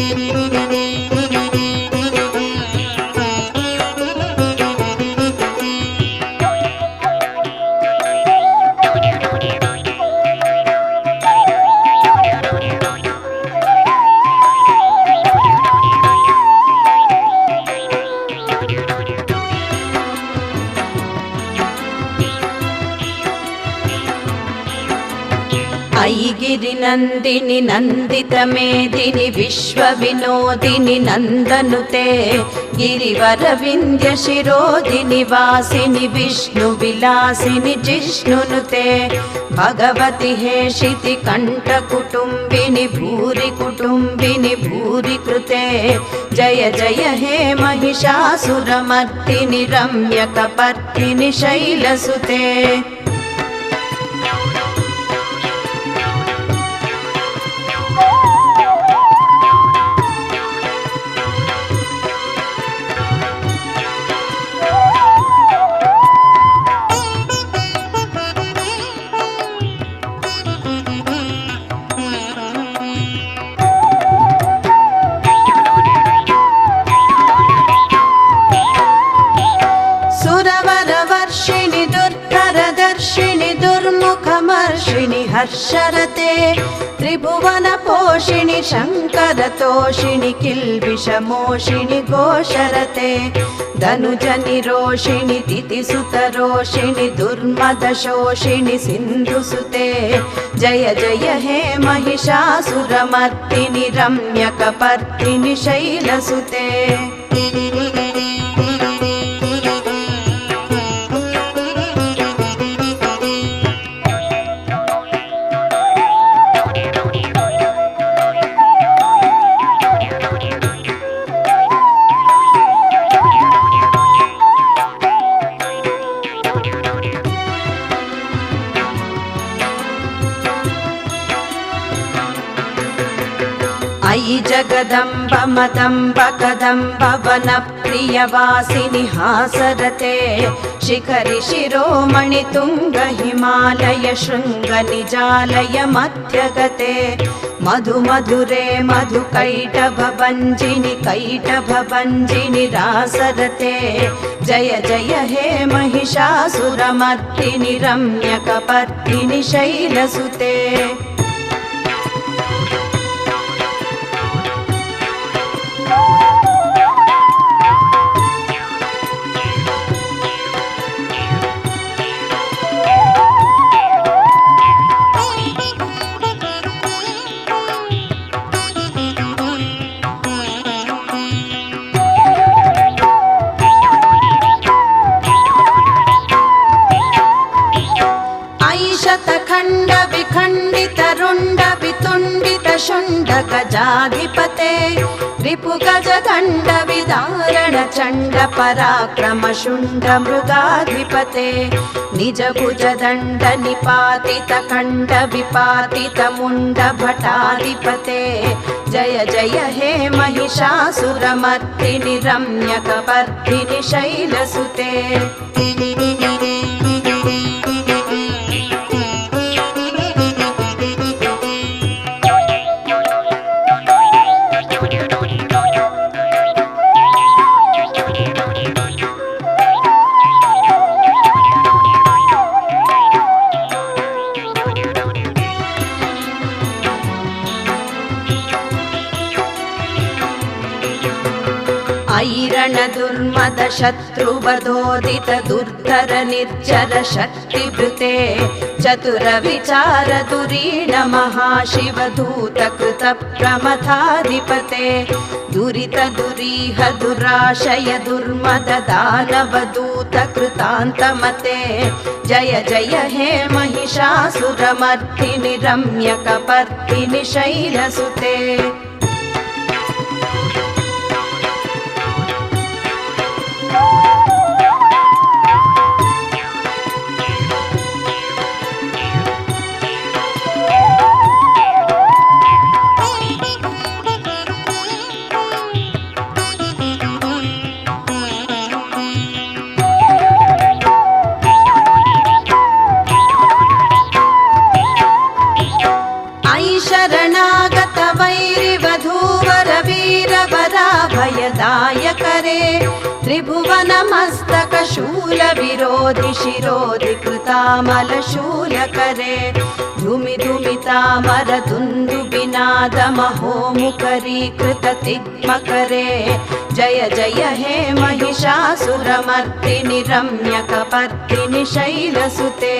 Thank you. ఐగిరి Nandini Nanditha మేదిని విశ్వ వినోదిని నందనుతే గిరివర వింధ్య శిరోదిని వాసిని విష్ణు విలాసిని జిష్ణునుతే భగవతి హేషితి కంఠ కుటుంబిని భూరి కుటుంబిని భూరి కృతే జయ జయ హే महिषासुरमर्दिनि रम्यकपर्दिनि शैलसुते हर्षरते त्रिभुवनपोषिणि शङ्करतोषिणि किल्बिषमोषिणि घोषरते धनुजनिरोषिणि तिथिसुतरोषिणि दुर्मदशोषिणि सिन्धुसुते जय जय हे महिषासुरमर्दिनि रम्यकपर्दिनि शैलसुते अयि जगदम्ब मदम्ब कदम्ब वनप्रियवासिनि हासरते शिखरि शिरोमणि तुङ्ग हिमालय शृङ्ग निजालय मध्यगते मधु मधुरे मधु कैटभ भञ्जिनि कैटभ भञ्जिनि रासरते जय जय हे महिषासुरमर्दिनि रम्यकपर्दिनि शैलसुते गजाधिपते रिपु गज दण्ड विदारण चण्ड पराक्रम शुण्ड मृगाधिपते निज भुज दण्ड निपातित खण्ड विपातित मुण्ड भटाधिपते जय जय हे महिषासुरमर्दिनि रम्यकपर्दिनि शैलसुते त्रणदुर्मदशत्रुवधोदितदुर्धरनिर्जरशक्तिभृते चतुरविचारदुरीण महाशिवधूतकृतप्रमथाधिपते दुरितदुरीह दुराशय दुराशयदुर्मदानवदूतकृतान्तमते जय जय हे महिषासुरमर्थिनि रम्यकपर्थिनि शैलसुते वराभयदायकरे त्रिभुवनमस्तकशूलविरोधि शिरोधि कृतामलशूलकरे धुमि धुमितामरदुन्दुबिनादमहोमुखरीकृततिग्मकरे जय जय हे महिषासुरमर्दिनि रम्यकपर्दिनि शैलसुते